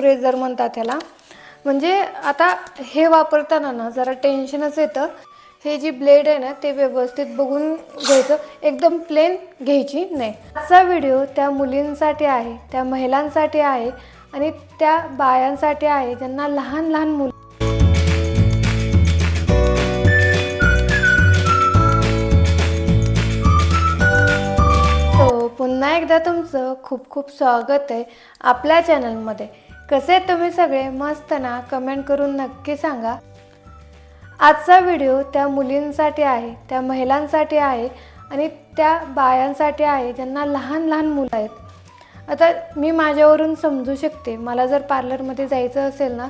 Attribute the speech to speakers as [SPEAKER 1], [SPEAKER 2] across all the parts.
[SPEAKER 1] Razor म्हणतात त्याला म्हणजे आता हे वापरताना ना जरा टेन्शनच येतं. हे जी ब्लेड आहे ना ते व्यवस्थित बघून घ्यायचं. एकदम प्लेन घ्यायची नाही. आजचा व्हिडिओ त्या मुलींसाठी आहे त्या महिलांसाठी आहे आणि त्या बायांसाठी आहे ज्यांना लहान लहान मुलं हो पुन्हा एकदा तुमचं खूप खूप स्वागत आहे आपल्या चॅनलमध्ये कसे तुम्ही सगळे? मस्त ना? कमेंट करून नक्की सांगा. आजचा व्हिडिओ त्या मुलींसाठी आहे त्या महिलांसाठी आहे आणि त्या बायांसाठी आहे ज्यांना लहान लहान मुलं आहेत. आता मी माझ्यावरून समजू शकते. मला जर पार्लरमध्ये जायचं असेल ना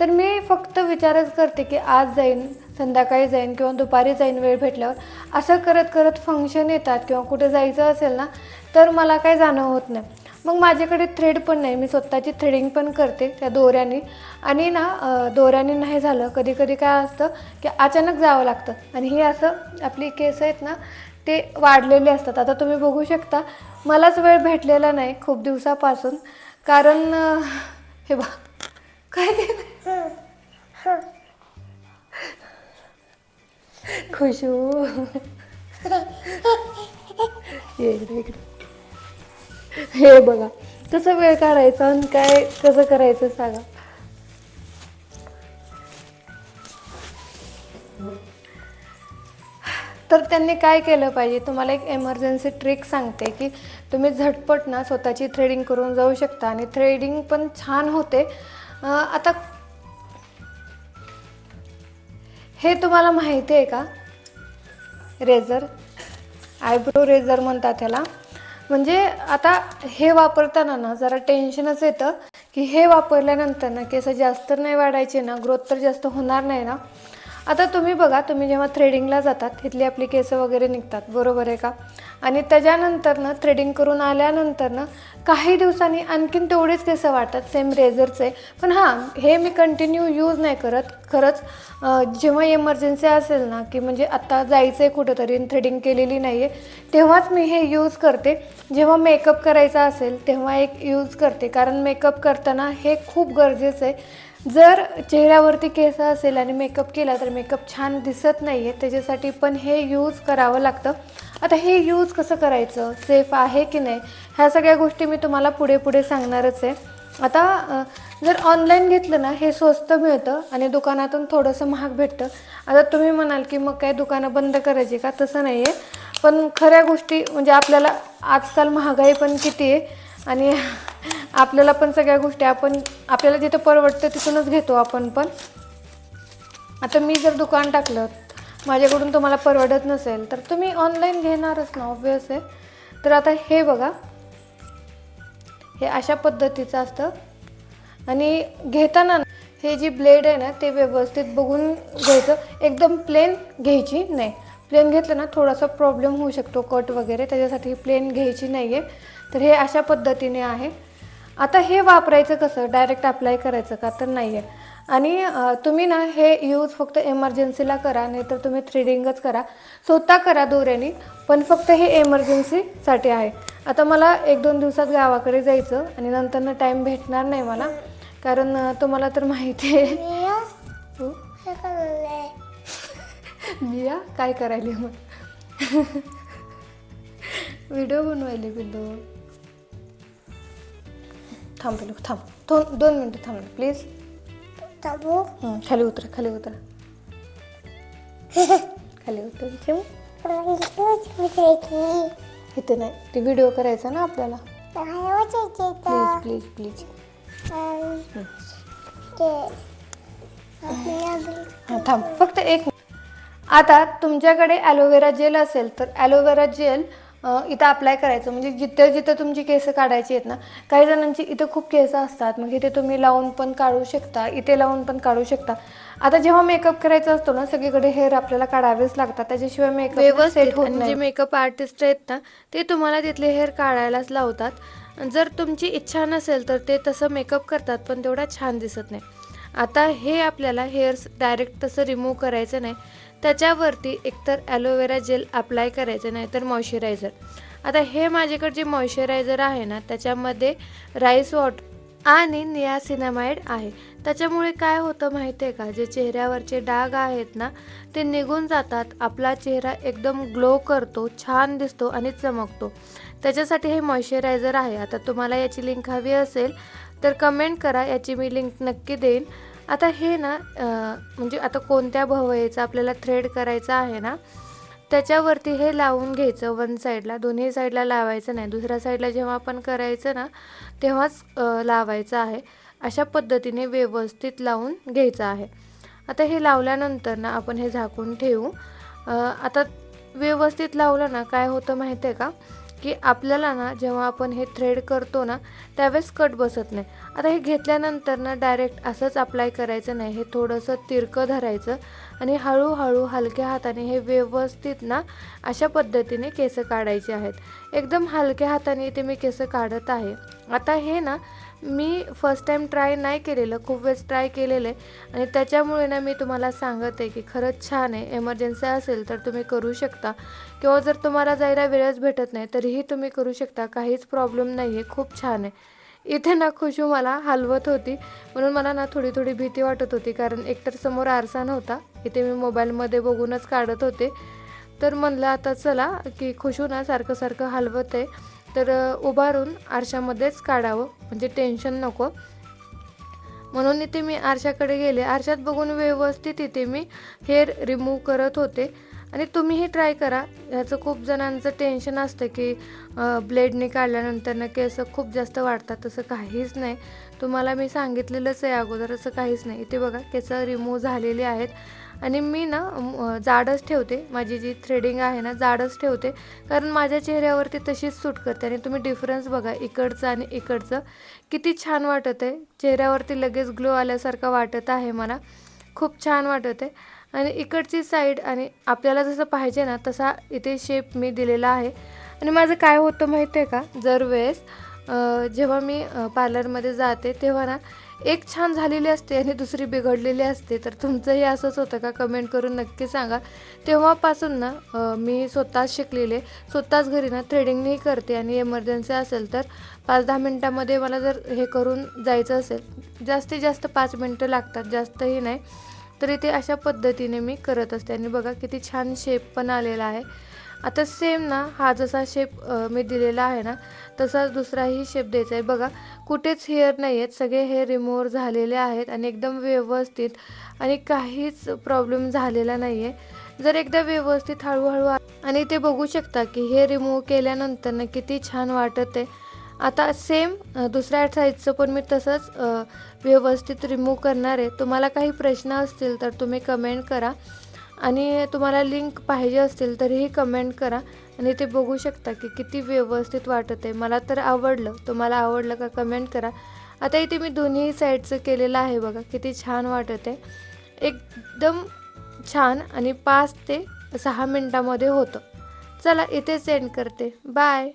[SPEAKER 1] तर मी फक्त विचारच करते की आज जाईन संध्याकाळी जाईन किंवा दुपारी जाईन वेळ भेटल्यावर. असं करत करत फंक्शन येतात किंवा कुठे जायचं असेल ना तर मला काही जाणं होत नाही. मग माझ्याकडे थ्रेड पण नाही. मी स्वतःची थ्रेडिंग पण करते त्या दोऱ्याने. आणि ना दोऱ्याने नाही झालं. कधी कधी काय असतं की अचानक जावं लागतं. आणि हे असं आपली केस आहेत ना ते वाढलेले असतात. आता तुम्ही बघू शकता मलाच वेळ भेटलेला नाही खूप दिवसापासून. कारण हे बा काय केलं खुशू. ये इकडे इकडे. हे बघा कसं वेळ काढायचा आणि काय कसं करायचं सांगा. तर त्यांनी काय केलं पाहिजे तुम्हाला एक एमर्जन्सी ट्रिक सांगते की तुम्ही झटपट ना स्वतःची थ्रेडिंग करून जाऊ शकता आणि थ्रेडिंग पण छान होते. आता हे तुम्हाला माहिती आहे का? रेझर आयब्रो रेझर म्हणतात त्याला. म्हणजे आता हे वापरताना ना जरा टेन्शनच येतं की हे वापरल्यानंतर ना केस जास्त नाही वाढायचे ना ग्रोथ तर जास्त होणार नाही ना. आता तुम्ही बघा तुम्ही जेव्हा थ्रेडिंगला जातात तिथली आपली केस वगैरे निघतात बरोबर आहे का? आणि त्याच्यानंतर ना थ्रेडिंग करून आल्यानंतर ना काही दिवसांनी आणखीन तेवढेच केस वाटतात सेम रेझरचे पण हां हे मी कंटिन्यू यूज नाही करत. खरंच जेव्हा इमर्जन्सी असेल ना की म्हणजे आत्ता जायचं आहे कुठंतरी थ्रेडिंग केलेली नाही आहे तेव्हाच मी हे यूज करते. जेव्हा मेकअप करायचा असेल तेव्हा एक यूज करते. कारण मेकअप करताना हे खूप गरजेचं आहे. जर चेहऱ्यावरती केस असेल आणि मेकअप केला तर मेकअप छान दिसत नाही आहे त्याच्यासाठी पण हे यूज करावं लागतं. आता हे यूज कसं करायचं? सेफ आहे की नाही? ह्या सगळ्या गोष्टी मी तुम्हाला पुढे पुढे सांगणारच आहे. आता जर ऑनलाईन घेतलं ना हे स्वस्त मिळतं आणि दुकानातून थोडंसं महाग भेटतं. आता तुम्ही म्हणाल की मग काय दुकानं बंद करायची का? तसं नाही आहे पण खऱ्या गोष्टी म्हणजे आपल्याला आजकाल महागाई पण किती आहे. आणि आपल्याला पण सगळ्या गोष्टी आपण आपल्याला जिथं परवडतं तिथूनच घेतो आपण पण. आता मी जर दुकान टाकलं माझ्याकडून तुम्हाला परवडत नसेल तर तुम्ही ऑनलाईन घेणारच ना ऑब्वियस आहे. तर आता हे बघा. हे अशा पद्धतीचं असतं. आणि घेताना ना, हे जी ब्लेड आहे ना ते व्यवस्थित बघून घ्यायचं. एकदम प्लेन घ्यायची नाही. प्लेन घेतलं ना थोडासा प्रॉब्लेम होऊ शकतो कट वगैरे. त्याच्यासाठी प्लेन घ्यायची नाही आहे तर हे अशा पद्धतीने आहे. आता हे वापरायचं कसं? डायरेक्ट अप्लाय करायचं का? तर नाही आहे आणि तुम्ही ना हे यूज फक्त एमर्जन्सीला करा नाहीतर तुम्ही थ्रेडिंगच करा. स्वतः करा दोऱ्याने पण फक्त हे एमर्जन्सीसाठी आहे. आता मला एक दोन दिवसात गावाकडे जायचं आणि नंतरनं टाईम भेटणार नाही मला. कारण तुम्हाला तर माहिती आहे. हो? मिया काय करायली मग? व्हिडिओ बनवायले बिंदू थांब पिलू थांब. दोन दोन मिनटं थांब प्लीज हं, खाली उतर खाली उतर. खाली उतर ठेव. इथे नाही ते व्हिडिओ करायचा ना आपल्याला. प्लीज प्लीज प्लीज हां थांब फक्त एक आता तुमच्याकडे ॲलोवेरा जेल असेल तर ॲलोवेरा जेल इथं अप्लाय करायचं. म्हणजे जिथं जिथं तुमची केस काढायची आहेत ना काही जणांची इथं खूप केस असतात. मग इथे तुम्ही लावून पण काढू शकता इथे लावून पण काढू शकता. आता जेव्हा मेकअप करायचा असतो ना सगळीकडे हेअर आपल्याला काढावेच लागतात. त्याच्याशिवाय मेकअप व्यवस्थित. होत जे मेकअप आर्टिस्ट आहेत ना ते तुम्हाला तिथले हेअर काढायलाच लावतात. जर तुमची इच्छा नसेल तर ते तसं मेकअप करतात पण तेवढा छान दिसत नाही. आता हे आपल्याला हेअर्स डायरेक्ट तसं रिमूव्ह करायचं नाही. त्याच्यावरती एकतर ॲलोवेरा जेल अप्लाय करायचं नाहीतर मॉइश्चरायझर आता हे माझ्याकडे जे मॉइश्चरायझर आहे ना त्याच्यामध्ये राईस वॉट
[SPEAKER 2] आणि नियासिनामाइड आहे. त्याच्यामुळे काय होतं माहिती आहे का? जे चेहऱ्यावरचे डाग आहेत ना ते निघून जातात. आपला चेहरा एकदम ग्लो करतो छान दिसतो आणि चमकतो. त्याच्यासाठी हे मॉइश्चरायझर आहे. आता तुम्हाला याची लिंक हवी असेल तर कमेंट करा. याची मी लिंक नक्की देईन. आता हे ना म्हणजे आता कोणत्या भवयेचा आपल्याला थ्रेड करायचा आहे ना त्याच्यावरती हे लावून घ्यायचं वन साईडला दोन्ही साईडला लावायचं नाही. दुसऱ्या साईडला जेव्हा आपण करायचं ना तेव्हाच लावायचं आहे. अशा पद्धतीने व्यवस्थित लावून घ्यायचं आहे. आता हे लावल्यानंतर ना आपण हे झाकून ठेवू. आता व्यवस्थित लावलं ना काय होतं माहिती आहे का? की आपल्याला ना जेव्हा आपण हे थ्रेड करतो ना त्यावेळेस कट बसत नाही. आता हे घेतल्यानंतर ना डायरेक्ट असंच अप्लाय करायचं नाही. हे थोडंसं तिरकं धरायचं आणि हळूहळू हलक्या हाताने हे व्यवस्थित ना अशा पद्धतीने केस काढायचे आहेत. एकदम हलक्या हाताने इथे मी केस काढत आहे. आता हे ना मी फर्स्ट टाईम ट्राय नाही केलेलं खूप वेळेस ट्राय केलेलं आहे. आणि त्याच्यामुळे ना मी तुम्हाला सांगत आहे की खरंच छान आहे. एमर्जन्सी असेल तर तुम्ही करू शकता. किंवा जर तुम्हाला जायला वेळच भेटत नाही तरीही तुम्ही करू शकता. काहीच प्रॉब्लेम नाही आहे खूप छान आहे. इथे ना खुशू मला हलवत होती. म्हणून मला ना थोडी थोडी भीती वाटत होती. कारण एकतर समोर आरसा नव्हता. इथे मी मोबाईलमध्ये बघूनच काढत होते. तर म्हणलं आता चला की खुशू ना सारखं सारखं हलवत आहे तर उभारून आरशामध्येच काढावं म्हणजे टेन्शन नको. म्हणून इथे मी आरशाकडे गेले. आरशात बघून व्यवस्थित इथे मी हेअर रिमूव्ह करत होते. आणि तुम्हीही ट्राय करा. ह्याचं खूप जणांचं टेन्शन असतं की ब्लेडने काढल्यानंतर ना केस खूप जास्त वाढतात तसं काहीच नाही. तुम्हाला मी सांगितलेलंच आहे अगोदर असं काहीच नाही. इथे बघा केस रिमूव्ह झालेले आहेत. आणि मी ना जाडच ठेवते. माझी जी थ्रेडिंग आहे ना जाडच ठेवते. कारण माझ्या चेहऱ्यावरती तशीच सूट करते. आणि तुम्ही डिफरन्स बघा इकडचं आणि इकडचं. किती छान वाटत आहे. चेहऱ्यावरती लगेच ग्लो आल्यासारखं वाटत आहे मला. खूप छान वाटत आहे. आणि इकडची साईड आणि आपल्याला जसं पाहिजे ना तसा इथे शेप मी दिलेला आहे. आणि माझं काय होतं माहिती आहे का? जर वेळेस जेव्हा मी पार्लरमध्ये जाते तेव्हा ना एक छान झालेली असते आणि दुसरी बिघडलेली असते. तर तुमचंही असंच होतं का? कमेंट करून नक्की सांगा. तेव्हापासून ना मी स्वतःच शिकलेले. स्वतःच घरी ना थ्रेडिंगही करते आणि एमर्जन्सी असेल तर पाच दहा मिनटामध्ये मला जर हे करून जायचं असेल जास्तीत जास्त पाच मिनटं लागतात जास्तही नाही. तरी ते अशा पद्धतीने मी करत असते. आणि बघा किती छान शेप पण आलेला आहे. आता सेम ना हा जसा शेप मी दिलेला आहे ना तसाच दुसराही शेप द्यायचा आहे. बघा कुठेच हेअर नाही आहेत सगळे हेअर रिमूव्ह झालेले आहेत आणि एकदम व्यवस्थित आणि काहीच प्रॉब्लेम झालेला नाही आहे जर एकदा व्यवस्थित हळूहळू आणि ते बघू शकता की हे रिमूव्ह केल्यानंतर ना किती छान वाटत आहे. आता सेम दुसऱ्या साईजचं पण मी तसंच व्यवस्थित रिमूव्ह करणार आहे. तुम्हाला काही प्रश्न असतील तर तुम्ही कमेंट करा. आणि तुम्हाला लिंक पाहिजे असतील तरीही कमेंट करा. आणि ते बघू शकता की किती व्यवस्थित वाटत आहे मला तर आवडलं. तुम्हाला आवडलं का कमेंट करा. आता इथे मी दोन्ही साईडचं केलेलं आहे बघा. किती छान वाटत आहे एकदम छान आणि पाच ते सहा मिनटामध्ये होतं. चला इथे सेंड करते. बाय